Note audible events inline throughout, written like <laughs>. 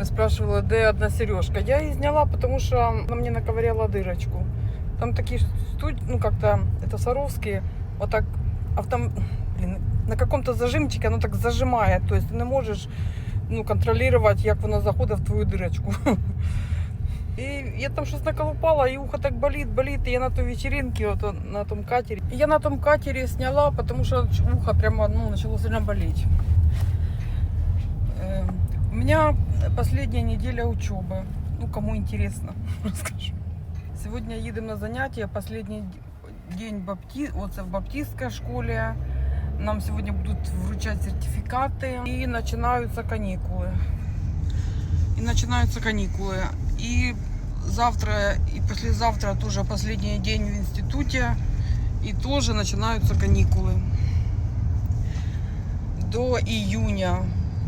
Вы спрашивали, где одна сережка. Я її зняла, потому что она мне наковыряла дырочку. Там такие студ... ну как-то, это Саровские, вот так, автом... Блин, на каком-то зажимчике оно так зажимает, то есть ты не можешь ну, контролировать, як воно заходить в твою дырочку. <laughs> І я там щось наколупала, і ухо так болить, болить. І я на той вечеринці, от, на тому катері. І я на тому катері сняла, тому що ухо прямо ну, почало сильно болеть. у меня последняя неделя учебы. Ну, кому интересно, <laughs> расскажу. Сегодня едем на занятия. Последний день бапти... вот в баптистской школе. Нам сегодня будут вручать сертификаты. И начинаются каникулы. И начинаются каникулы. И завтра и послезавтра тоже последний день в институте. И тоже начинаются каникулы. До июня.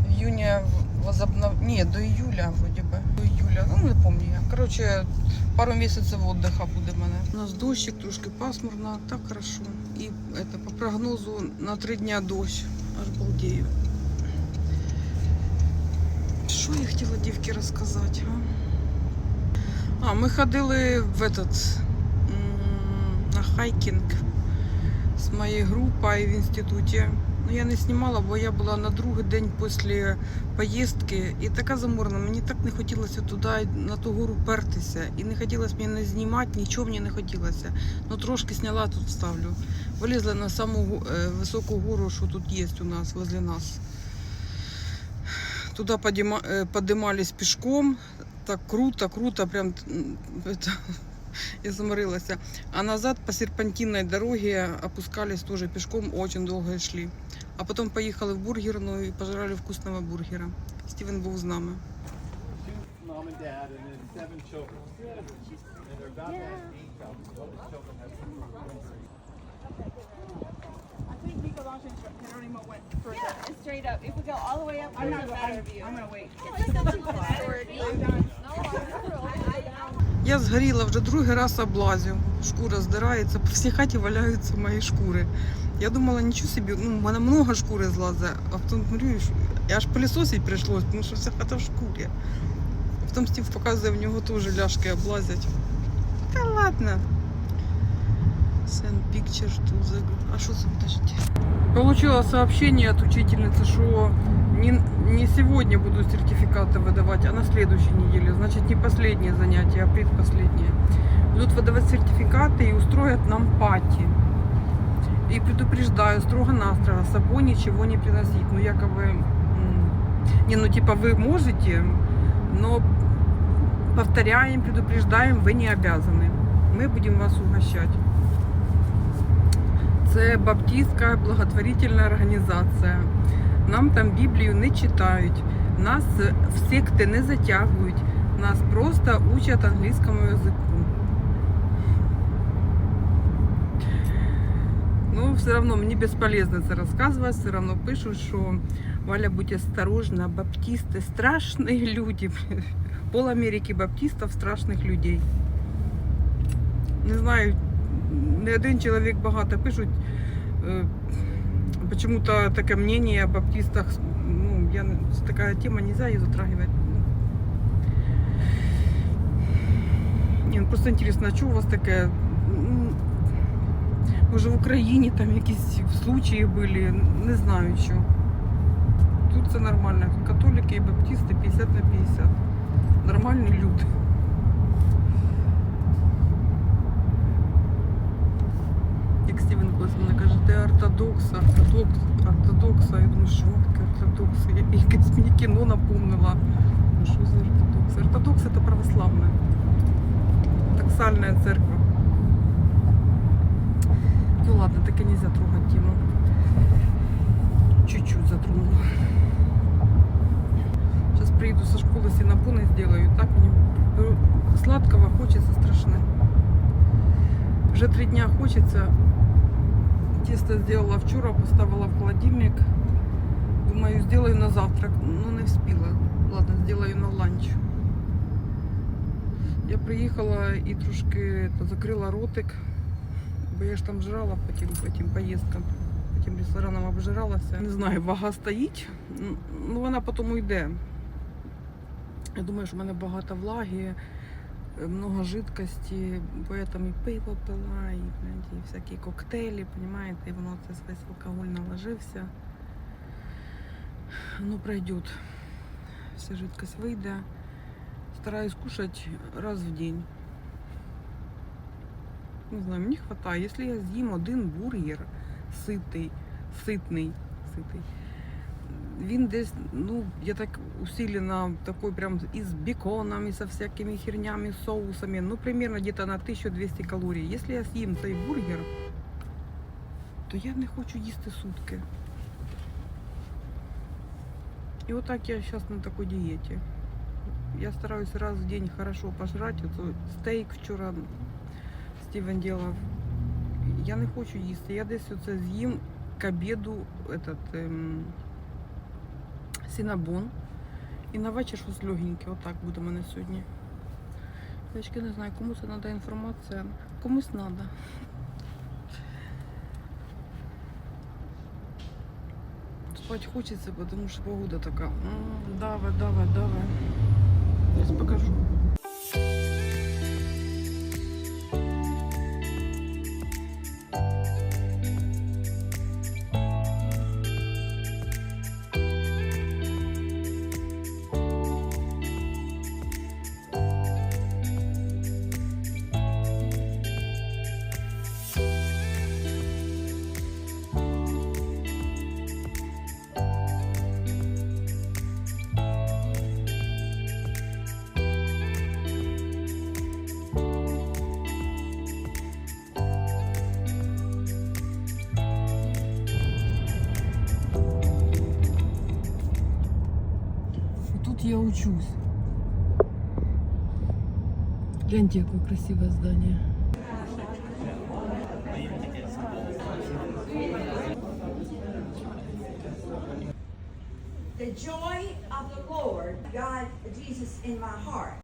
В июне возобнов... Нет, до июля вроде бы. До июля. Ну, не помню я. Короче, пару месяцев отдыха буде в мене. У нас дощик, трошки пасмурно, так хорошо. І это, по прогнозу на три дня дощ. Аж балдею. Що я хотіла дівки розказати, а? А, ми ходили в этот м, на хайкінг з моєю групою в інституті. Ну, я не знімала, бо я була на другий день після поїздки і така заморна. Мені так не хотілося туди на ту гору пертися. І не хотілося мені не знімати, нічого мені не хотілося. Ну трошки зняла, тут вставлю. Вилізла на саму е, високу гору, що тут є у нас, возле нас. Туда подима, э, поднимались пешком. Так круто, круто, прям <laughs> я заморилась. А назад по серпантинной дороге опускались тоже пешком, очень долго шли. А потом поехали в бургерную и пожрали вкусного бургера. Стивен був з нами. Я згоріла вже другий раз облазю. Шкура здирається, по всій хаті валяються мої шкури. Я думала, нічого собі, ну, в мене много шкури злазе, а потім говорю, що- аж пилісосить прийшлось, тому що вся хата в шкурі. А потім Стів показує, в нього теж ляшки облазять. Та ладно. Send picture to the... А що це, подождите? Получила сообщение от учительницы, что не, не сегодня буду сертификаты выдавать, а на следующей неделе. Значит, не последнее занятие, а предпоследнее. Будут выдавать сертификаты и устроят нам пати. И предупреждаю строго-настрого, с собой ничего не приносить. Ну, якобы... м, Не, ну, типа, вы можете, но повторяем, предупреждаем, вы не обязаны. Мы будем вас угощать. Це баптистська благотворительна організація. Нам там Біблію не читають, нас в секти не затягують, нас просто учать англійському язику. Ну, все одно мені безполезно це розказувати, все одно пишуть, що Валя, будь осторожна, баптисти страшні <laughs> люди. Пол Америки баптистів страшних людей. Не знаю, не один чоловік багато пишуть. Э, Почему-то такое мнение о баптистах, ну, я, такая тема, нельзя ее затрагивать. Не, ну просто интересно, а что у вас таке? Може в Україні там якісь случаї були, не знаю що. Тут це нормально. Католики і баптисти 50 на 50. Нормальні люди. Як Стівен колись мене каже, ти ортодокс, ортодокс, ортодокса. Я думаю, що таке ортодокс? Я якесь мені кіно напомнила. Ну, Що за ортодокс? Ортодокс це православна. Таксальная церковь. Ну ладно, таке нельзя трогать тему. Чуть-чуть затронула. Сейчас приеду со школы, синапоны сделаю. Так мне э, сладкого хочется страшно. Вже три дня хочеться. Тесто сделала вчора, поставила в холодильник. Думаю, сделаю на завтрак. Ну, не вспіла. Ладно, сделаю на ланч. Я приїхала і трошки та, закрила ротик, бо я ж там жрала потім, потім поїздкам. Потім рестораном обжиралася. Не знаю, вага стоїть. Ну, вона потім уйде. Я думаю, що в мене багато влаги, е, много жидкості, поэтому і пиво пила, і, і всякі коктейлі, понимаєте, і воно це весь алкоголь наложився. Ну, пройдет. Вся жидкость вийде. Стараюсь кушать раз в день. Не знаю, мені хватає. Якщо я з'їм один бургер ситий, ситний, ситий, він десь, ну, я так усиленно такой прям и с беконом, и со всякими хернями, соусами, ну, примерно где-то на 1200 калорій. Если я з'їм цей бургер, то я не хочу їсти сутки. І отак я зараз на такой дієті. Я стараюсь раз в день хорошо пожрать. Стейк вчора Стівен делав. Я не хочу їсти. Я десь оце з'їм к обіду этот, ем, синабон. І на вечір щось легеньке. Отак буде у мене сьогодні. Дочки, не знаю, кому це треба інформація. Комусь треба. Спать хочеться, тому що погода така. Давай, давай, давай. Зараз покажу. Я учусь. Гляньте, какое красивое здание. the joy of the Lord, God, Jesus in my heart.